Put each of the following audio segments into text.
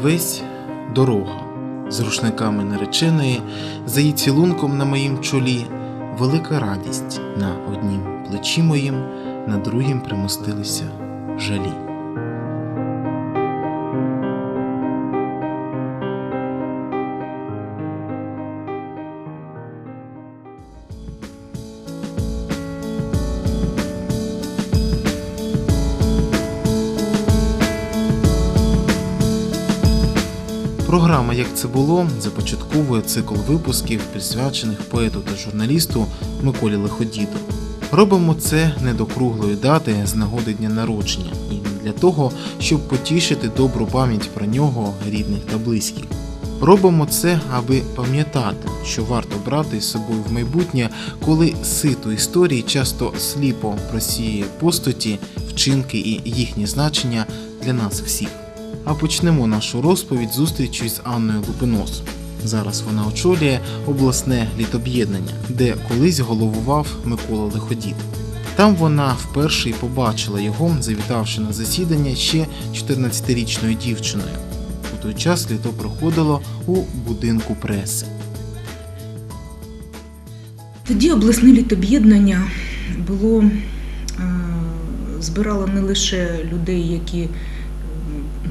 Я весь дорога з рушниками нареченої, за її цілунком на моїм чолі, велика радість на однім плечі моїм, на другім примостилися жалі. Програма Як це було започатковує цикл випусків, присвячених поету та журналісту Миколі Лиходіду. Робимо це не до круглої дати з нагоди дня народження і не для того, щоб потішити добру пам'ять про нього, рідних та близьких. Робимо це, аби пам'ятати, що варто брати з собою в майбутнє, коли сито історії часто сліпо просіє постаті, вчинки і їхні значення для нас всіх. А почнемо нашу розповідь зустрічі з Анною Лупинос. Зараз вона очолює обласне літоб'єднання, де колись головував Микола Лиходід. Там вона вперше й побачила його, завітавши на засідання ще 14-річною дівчиною. У той час літо проходило у будинку преси. Тоді обласне літоб'єднання було е, збирало не лише людей, які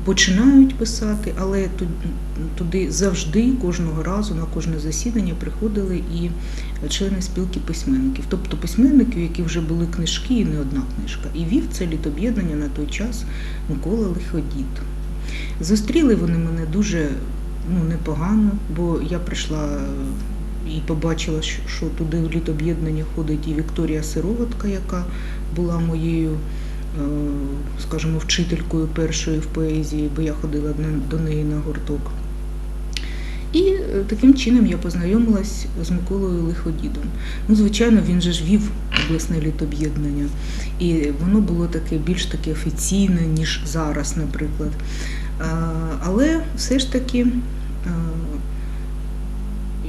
починають писати, але туди завжди кожного разу на кожне засідання приходили і члени спілки письменників, тобто письменників, яких вже були книжки і не одна книжка. І вів це літоб'єднання на той час Микола Лиходід. Зустріли вони мене дуже ну, непогано, бо я прийшла і побачила, що- туди в літоб'єднання ходить і Вікторія Сироватка, яка була моєю, е, скажімо, вчителькою першою в поезії, бо я ходила до неї на гурток. І е, таким чином я познайомилась з Миколою Лиходідом. Ну, звичайно, він же ж вів обласне літоб'єднання, і воно було таке більш таке офіційне, ніж зараз, наприклад. Але все ж таки е,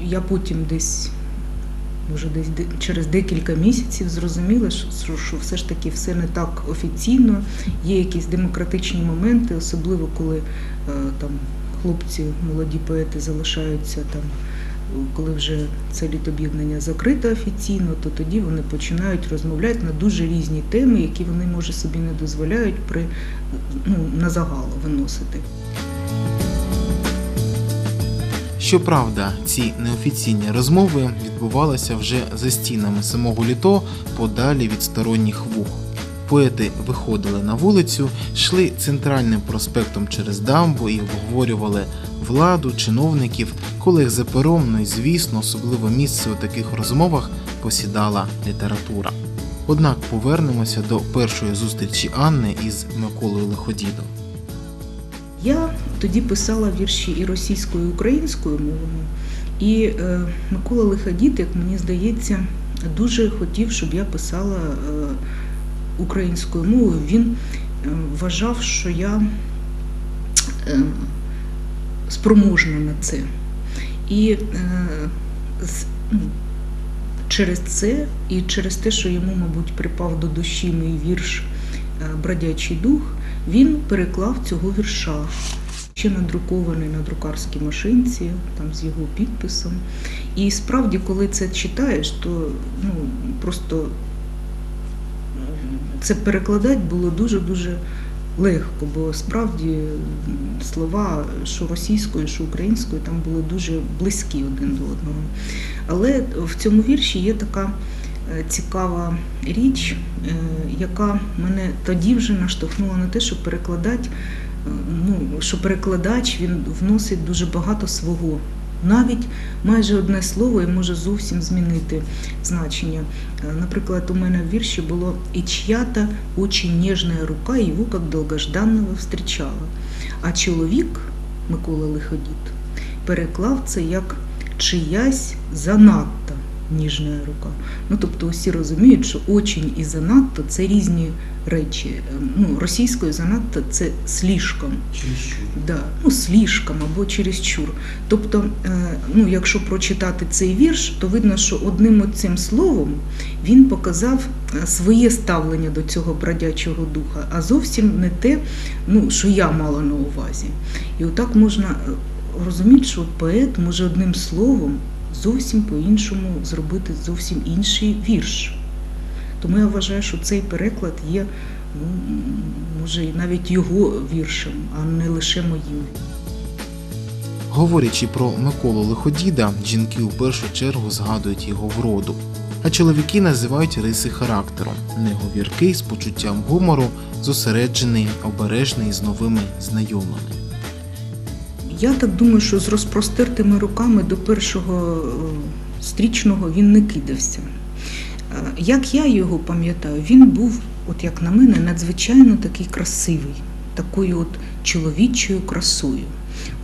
я потім десь, вже десь через декілька місяців зрозуміла, що, що, що все ж таки все не так офіційно. Є якісь демократичні моменти, особливо коли е, там хлопці, молоді поети залишаються там. Коли вже це літоб'єднання закрите офіційно, то тоді вони починають розмовляти на дуже різні теми, які вони може собі не дозволяють при ну, на загал виносити. Щоправда, ці неофіційні розмови відбувалися вже за стінами самого літо, подалі від сторонніх вух. Поети виходили на вулицю, йшли центральним проспектом через дамбу і обговорювали владу, чиновників, колег за пером, ну і звісно, особливе місце у таких розмовах посідала література. Однак повернемося до першої зустрічі Анни із Миколою Лиходідом. Я тоді писала вірші і російською, і українською мовами. І е, Микола Лиходіт, як мені здається, дуже хотів, щоб я писала е, українською мовою. Він е, вважав, що я е, спроможна на це. І е, з- ну, через це і через те, що йому, мабуть, припав до душі мій вірш е, Бродячий дух, він переклав цього вірша, ще надрукований на друкарській машинці, там з його підписом. І справді, коли це читаєш, то ну, просто це перекладати було дуже-дуже легко, бо справді слова, що російською, що українською, там були дуже близькі один до одного. Але в цьому вірші є така е, цікава річ, е, яка мене тоді вже наштовхнула на те, щоб перекладати, е, ну, що перекладач він вносить дуже багато свого. Навіть майже одне слово і може зовсім змінити значення. Е, Наприклад, у мене в вірші було «І чья-то очень нежная рука его как долгожданного встречала». А чоловік Микола Лиходіт переклав це як чиясь занадто ніжна рука. Ну тобто усі розуміють, що очень і занадто це різні речі. Е, Ну, російською занадто це слишком. Да, ну, слишком або чересчур. Тобто, е, ну, якщо прочитати цей вірш, то видно, що одним цим словом він показав е, своє ставлення до цього бродячого духа, а зовсім не те, ну, що я мала на увазі. І отак можна е, розуміти, що поет може одним словом зовсім по-іншому зробити зовсім інший вірш. Тому я вважаю, що цей переклад є, ну, може, навіть його віршем, а не лише моїм. Говорячи про Миколу Лиходіда, жінки у першу чергу згадують його вроду, а чоловіки називають риси характеру неговіркий з почуттям гумору, зосереджений, обережний з новими знайомими. Я так думаю, що з розпростертими руками до першого е, стрічного він не кидався. Е, Як я його пам'ятаю, він був, от як на мене, надзвичайно такий красивий, такою от чоловічою красою.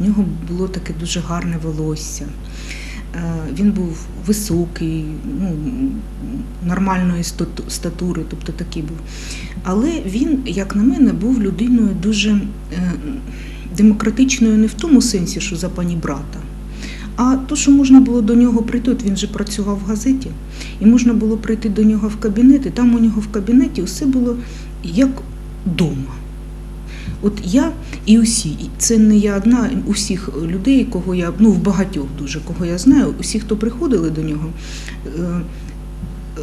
У нього було таке дуже гарне волосся. Е, Він був високий, ну, нормальної статури, тобто такий був. Але він, як на мене, був людиною дуже демократичною не в тому сенсі, що за пані брата, а то, що можна було до нього прийти, от він же працював в газеті, і можна було прийти до нього в кабінет, і там у нього в кабінеті все було як вдома. От я і усі, і це не я одна, усіх людей, кого я, ну в багатьох дуже, кого я знаю, усі, хто приходили до нього, е,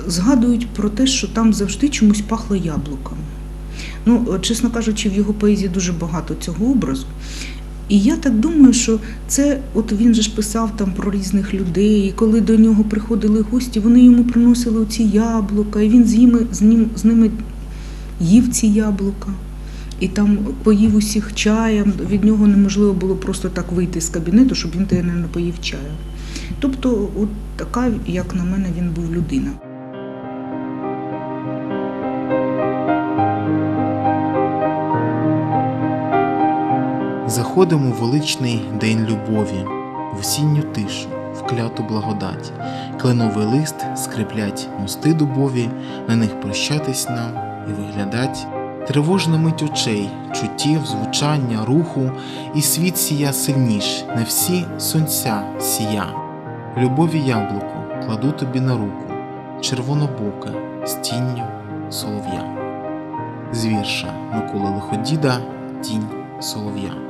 згадують про те, що там завжди чомусь пахло яблуками. Ну, чесно кажучи, в його поезії дуже багато цього образу. І я так думаю, що це, от він же ж писав там про різних людей, і коли до нього приходили гості, вони йому приносили оці яблука, і він з ними, з ним, з ними їв ці яблука. І там поїв усіх чаєм, від нього неможливо було просто так вийти з кабінету, щоб він тебе не напоїв чаю. Тобто, от така, як на мене, він був людина. Заходимо в величний день любові, в осінню тишу, в кляту благодать. Кленовий лист скріплять мости дубові, на них прощатись нам і виглядать. Тривожна мить очей, чуттів, звучання, руху, і світ сія сильніш, на всі сонця сія. Любові яблуко кладу тобі на руку, червонобоке з тінню солов'я. З вірша Миколи Лиходіда Тінь солов'я.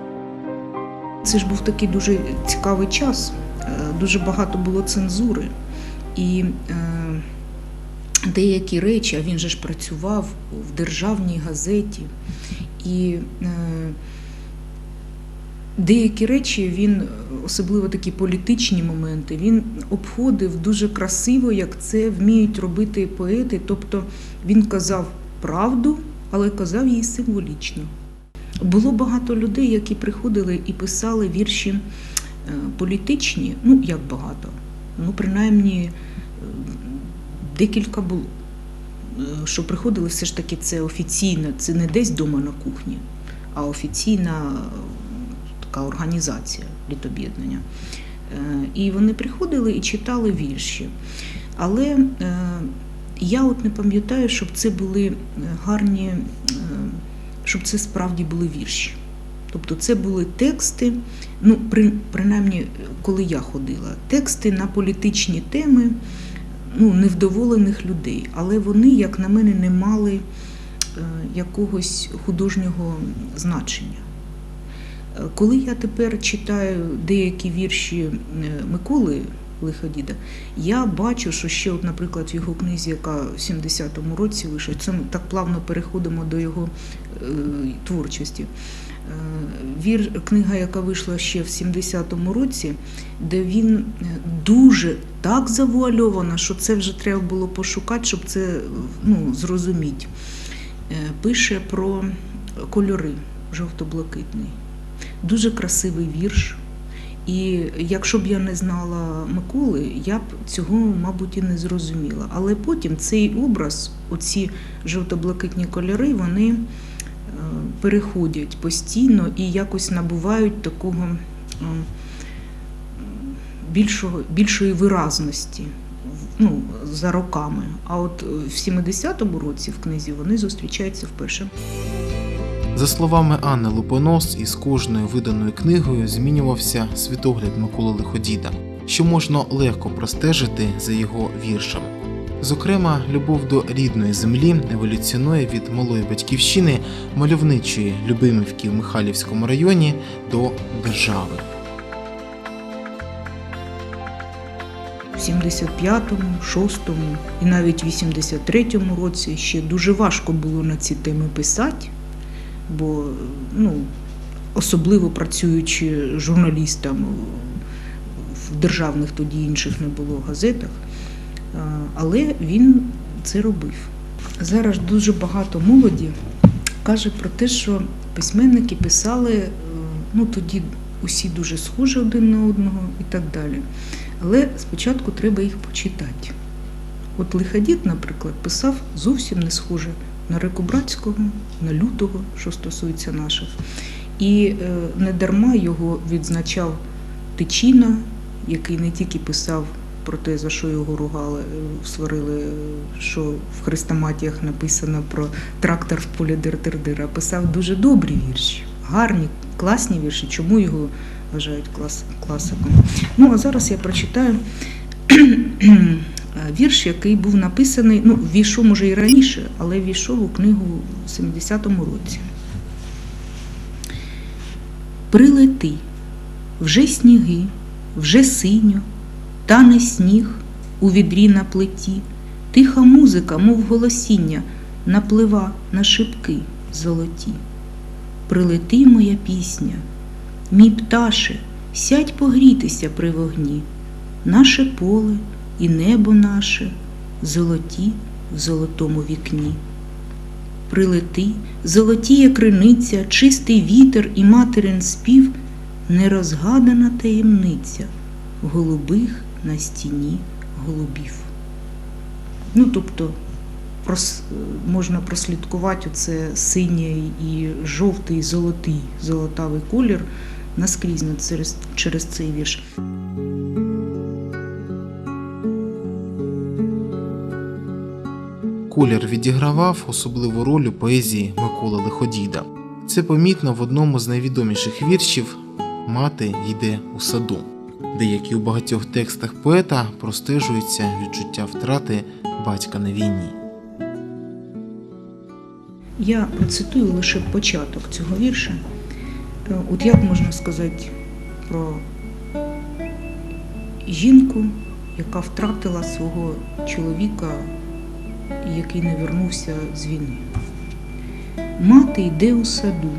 Це ж був такий дуже цікавий час, е, дуже багато було цензури. І е, деякі речі, а він же ж працював в державній газеті, і е, деякі речі він, особливо такі політичні моменти, він обходив дуже красиво, як це вміють робити поети. Тобто він казав правду, але казав її символічно. Було багато людей, які приходили і писали вірші е, політичні. Ну, як багато? Ну, принаймні, е, декілька було. Е, Що приходили все ж таки це офіційно, це не десь вдома на кухні, а офіційна така організація літоб'єднання. І вони приходили і читали вірші. Але я от не пам'ятаю, щоб це були гарні. Щоб це справді були вірші. Тобто це були тексти, ну, при, принаймні, коли я ходила, тексти на політичні теми ну, невдоволених людей, але вони, як на мене, не мали е, якогось художнього значення. Е, Коли я тепер читаю деякі вірші е, Миколи Лиходіда, я бачу, що ще, от, наприклад, в його книзі, яка в 70-му році вийшла, це ми так плавно переходимо до його е, творчості. Е, Вір, книга, яка вийшла ще в 70-му році, де він е, дуже так завуальовано, що це вже треба було пошукати, щоб це ну, зрозуміти. Е, Пише про кольори жовто-блакитний. Дуже красивий вірш. І якщо б я не знала Миколи, я б цього, мабуть, і не зрозуміла. Але потім цей образ, оці жовто-блакитні кольори, вони е, переходять постійно і якось набувають такого е, більшого, більшої виразності. ну, за роками. А от в 70-му році в книзі вони зустрічаються вперше. За словами Анни Лупонос, із кожною виданою книгою змінювався світогляд Миколи Лиходіда, що можна легко простежити за його віршами. Зокрема, любов до рідної землі еволюціонує від малої батьківщини мальовничої Любимівки в Михайлівському районі до держави. В 75-му, 6-му і навіть в 83-му році ще дуже важко було на ці теми писати, бо ну, особливо працюючи журналістом в державних тоді інших не було газетах, але він це робив. Зараз дуже багато молоді каже про те, що письменники писали е, ну, тоді усі дуже схожі один на одного і так далі. Але спочатку треба їх почитати. От Лиходіт, наприклад, писав зовсім не схоже на Рекобратського, на Лютого, що стосується наших. І е, не дарма його відзначав Тичина, який не тільки писав про те, за що його ругали, е, сварили, е, що в хрестоматіях написано про трактор в полі дир-дир-дир, писав дуже добрі вірші, гарні, класні вірші. Чому його вважають клас, класиком? Ну, а зараз я прочитаю вірш, який був написаний, ну, війшов, може, і раніше, але війшов у книгу в 70-му році. Прилети, вже сніги, вже синьо, тане сніг у відрі на плиті, тиха музика, мов голосіння, наплива на шибки золоті. Прилети, моя пісня, мій пташе, сядь погрітися при вогні, наше поле і небо наше, золоті в золотому вікні. Прилети, золотіє криниця, чистий вітер і материн спів, нерозгадана таємниця голубих на стіні голубів. Ну, тобто можна прослідкувати оце синій і жовтий, золотий, золотавий колір наскрізь через, через цей вірш. Колір відігравав особливу роль у поезії Миколи Лиходіда. Це помітно в одному з найвідоміших віршів Мати йде у саду, де, як і у багатьох текстах поета, простежується відчуття втрати батька на війні. Я процитую лише початок цього вірша. Е, От як можна сказати про жінку, яка втратила свого чоловіка, який не вернувся з війни. Мати йде у саду,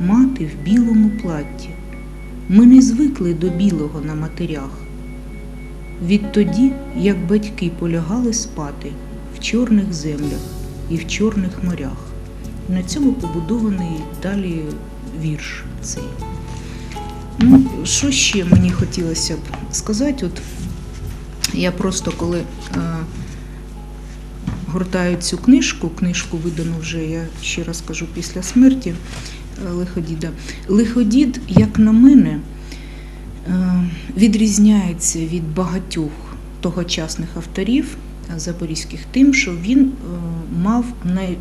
мати в білому платті. Ми не звикли до білого на матерях. Відтоді, як батьки полягали спати в чорних землях і в чорних морях. На цьому побудований далі вірш цей. Ну, що ще мені хотілося б сказати? От я просто коли е, гортаю цю книжку, книжку видану вже, я ще раз кажу, після смерті е, Лиходіда. Лиходід, як на мене, е, відрізняється від багатьох тогочасних авторів запорізьких тим, що він е, мав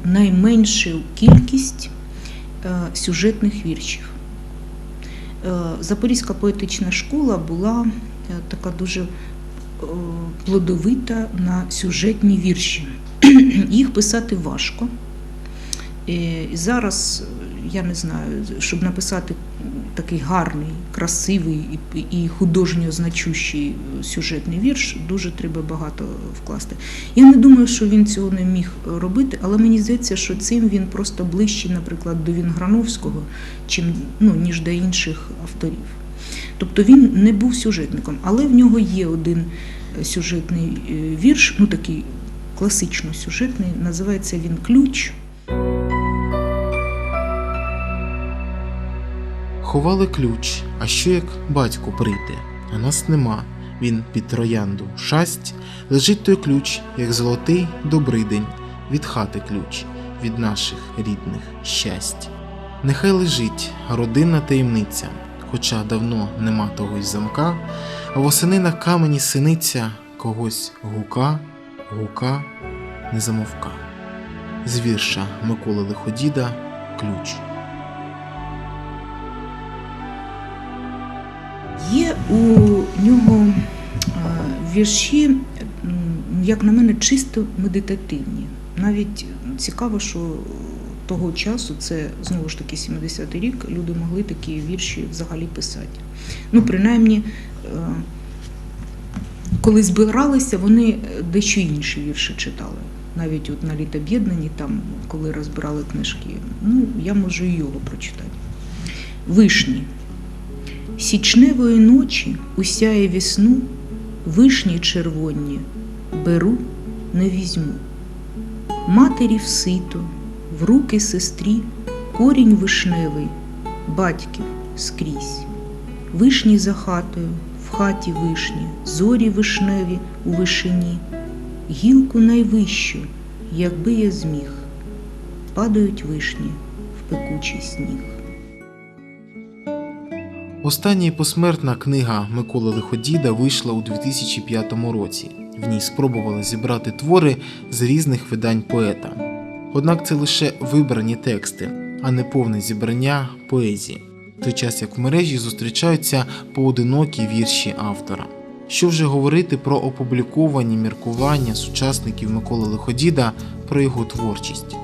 найменшу кількість е, сюжетних віршів. Е, Запорізька поетична школа була е, така дуже е, плодовита на сюжетні вірші. Їх писати важко. І зараз я не знаю, щоб написати такий гарний, красивий і- художньо значущий е, сюжетний вірш, дуже треба багато вкласти. Я не думаю, що він цього не міг робити, але мені здається, що цим він просто ближчий, наприклад, до Вінграновського, чим, ну, ніж до інших авторів. Тобто він не був сюжетником, але в нього є один е, сюжетний е, вірш, ну такий класично сюжетний, називається він Ключ. Ховали ключ, а що як батько прийде, а нас нема. Він під троянду шасть, лежить той ключ, як золотий добрий день, від хати ключ, від наших рідних щастя. Нехай лежить родинна таємниця, хоча давно нема того й замка, а восени на камені синиця когось гука, гука, не замовка. З вірша Миколи Лиходіда Ключ. Є у нього вірші, як на мене, чисто медитативні. Навіть цікаво, що того часу, це знову ж таки 70-й рік, люди могли такі вірші взагалі писати. Ну, принаймні, е, коли збиралися, вони дещо інші вірші читали. Навіть от на літоб'єднанні, там, коли розбирали книжки, ну, я можу і його прочитати. Вишні. Січневої ночі усяє вісну, вишні червоні, беру, не візьму. Матері в сито, в руки сестрі, корінь вишневий, батьків скрізь. Вишні за хатою, в хаті вишні, зорі вишневі у вишині, гілку найвищу, якби я зміг, падають вишні в пекучий сніг. Остання посмертна книга Миколи Лиходіда вийшла у 2005 році. В ній спробували зібрати твори з різних видань поета. Однак це лише вибрані тексти, а не повне зібрання поезії, той час як в мережі зустрічаються поодинокі вірші автора. Що вже говорити про опубліковані міркування сучасників Миколи Лиходіда про його творчість.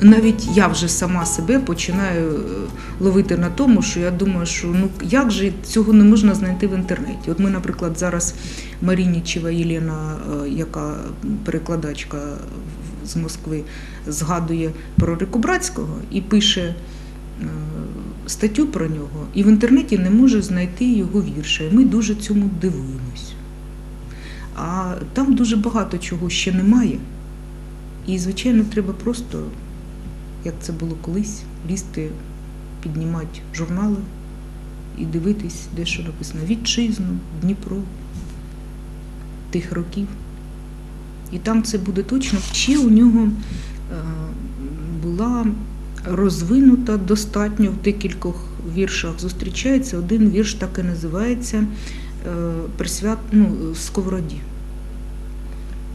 навіть я вже сама себе починаю е, ловити на тому, що я думаю, що ну як же цього не можна знайти в інтернеті. От ми, наприклад, зараз Марінічева Єлена, е, яка перекладачка з Москви, згадує про Рикобратського і пише статтю про нього, і в інтернеті не може знайти його вірша. І ми дуже цьому дивуємось. А там дуже багато чого ще немає. І, звичайно, треба просто, як це було колись, лізти, піднімати журнали і дивитись, де що написано. Вітчизну, Дніпро, тих років. І там це буде точно. Ще у нього е, була розвинута достатньо в декількох віршах. Зустрічається один вірш, так і називається е, присвят, ну, Сковороді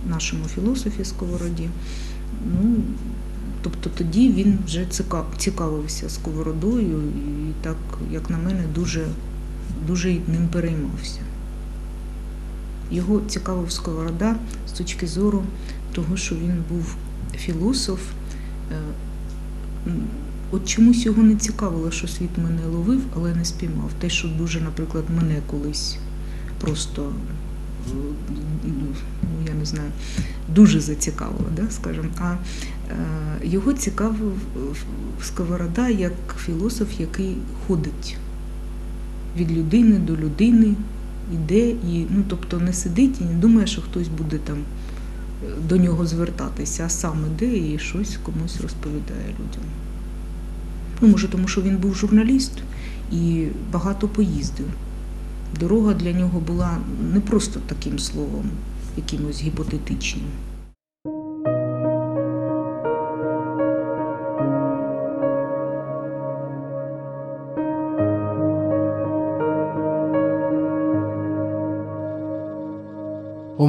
нашому філософі Сковороді. Ну, тобто тоді він вже цікавився сковородою і так, як на мене, дуже, дуже ним переймався. Його цікавив сковорода з точки зору того, що він був філософ. От чомусь його не цікавило, що світ мене ловив, але не спіймав. Те, що дуже, наприклад, мене колись просто е, ну, я не знаю, дуже зацікавило, да, скажімо. А е, його цікавив е, Сковорода як філософ, який ходить від людини до людини, іде і, ну, тобто не сидить і не думає, що хтось буде там до нього звертатися, а сам іде і щось комусь розповідає людям. Ну, може, тому що він був журналіст і багато поїздив. Дорога для нього була не просто таким словом, якимось гіпотетичним.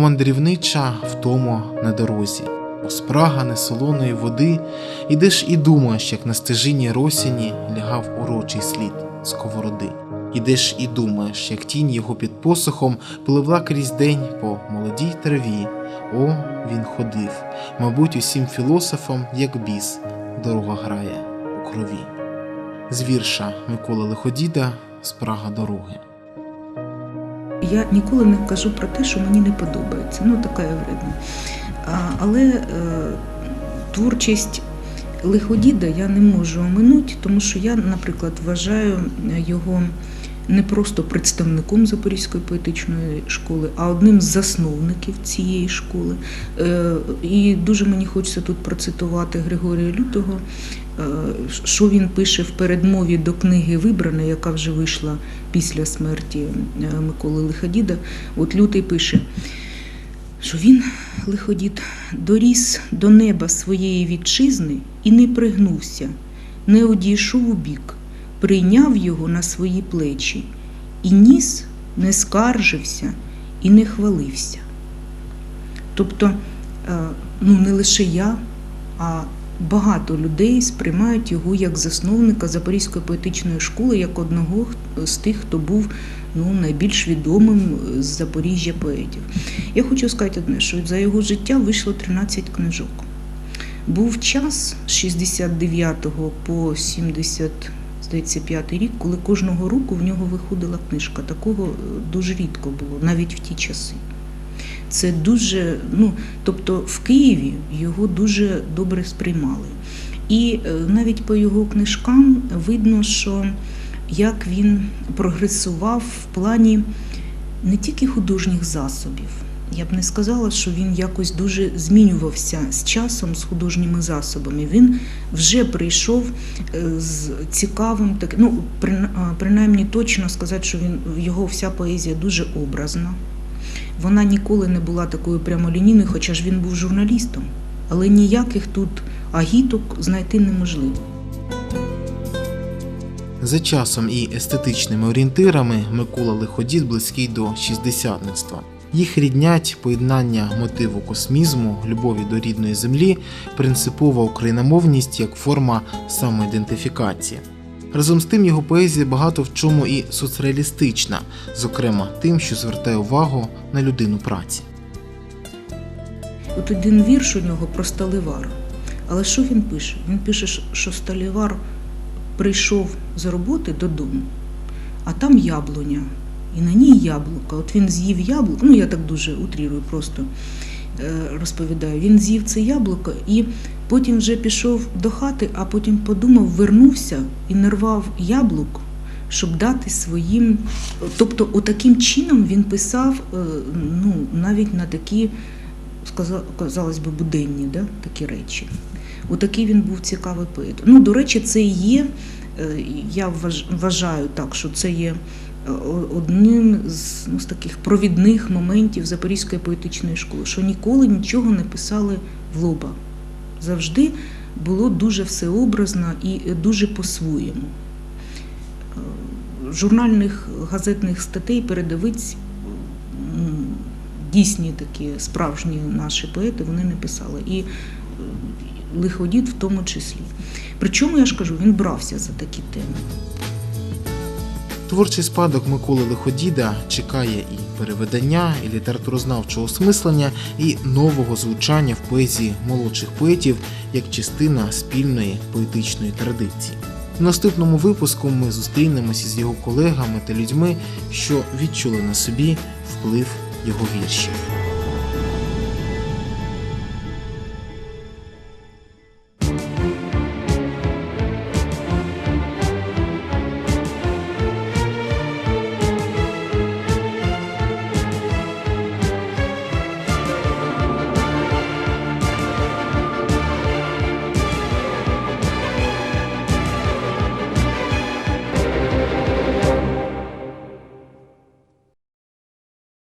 Мандрівнича втомо на дорозі, спрага несолоної води, ідеш і думаєш, як на стежині росіні лягав урочий слід сковороди. Ідеш і думаєш, як тінь його під посохом пливла крізь день по молодій траві. О, він ходив, мабуть, усім філософам, як біс, дорога грає у крові. З вірша Миколи Лиходіда Спрага дороги. Я ніколи не кажу про те, що мені не подобається. Ну, така я вредна. Але е, творчість лиходіда я не можу оминути, тому що я, наприклад, вважаю його не просто представником Запорізької поетичної школи, а одним з засновників цієї школи. Е, І дуже мені хочеться тут процитувати Григорія Лютого, що він пише в передмові до книги Вибрана, яка вже вийшла після смерті е, Миколи Лиходіда. От Лютий пише, що він, лиходід, доріс до неба своєї вітчизни і не пригнувся, не одійшов у бік, прийняв його на свої плечі, і ніс не скаржився, і не хвалився. Тобто, е, ну не лише я, а багато людей сприймають його як засновника Запорізької поетичної школи, як одного з тих, хто був ну, найбільш відомим з Запоріжжя поетів. Я хочу сказати одне, що за його життя вийшло 13 книжок. Був час з 69 по 70, здається, 5 рік, коли кожного року в нього виходила книжка. Такого е, дуже рідко було, навіть в ті часи. Це дуже, ну, тобто в Києві його дуже добре сприймали. І е, навіть по його книжкам видно, що як він прогресував в плані не тільки художніх засобів. Я б не сказала, що він якось дуже змінювався з часом, з художніми засобами. Він вже прийшов е, з цікавим так, ну прин- принаймні точно сказати, що він його вся поезія дуже образна. Вона ніколи не була такою прямолінійною, хоча ж він був журналістом. Але ніяких тут агіток знайти неможливо. За часом і естетичними орієнтирами Микола Лиходіт близький до шістдесятництва. Їх ріднять поєднання мотиву космізму, любові до рідної землі, принципова україномовність як форма самоідентифікації. Разом з тим його поезія багато в чому і соцреалістична, зокрема тим, що звертає увагу на людину праці. От один вірш у нього про сталевар. Але що він пише? Він пише, що сталевар прийшов з роботи додому, а там яблуня, і на ній яблука. От він з'їв яблуко, ну я так дуже утрірую, просто розповідаю. Він з'їв це яблуко і потім вже пішов до хати, а потім подумав, вернувся і не рвав яблук, щоб дати своїм. Тобто, отаким чином він писав е, ну, навіть на такі казалось би, буденні да, такі речі. Отакий він був цікавий поет. Ну, до речі, це є, е, я вважаю так, що це є е, одним з, ну, з таких провідних моментів Запорізької поетичної школи, що ніколи нічого не писали в лоба. Завжди було дуже всеобразно і дуже по-своєму. Е, Журнальних газетних статей передовиць дійсні такі справжні наші поети вони не писали. І е, лиходід в тому числі. Причому я ж кажу, він брався за такі теми. Творчий спадок Миколи Лиходіда чекає і переведення, і літературознавчого осмислення, і нового звучання в поезії молодших поетів як частина спільної поетичної традиції. В наступному випуску ми зустрінемося з його колегами та людьми, що відчули на собі вплив його віршів.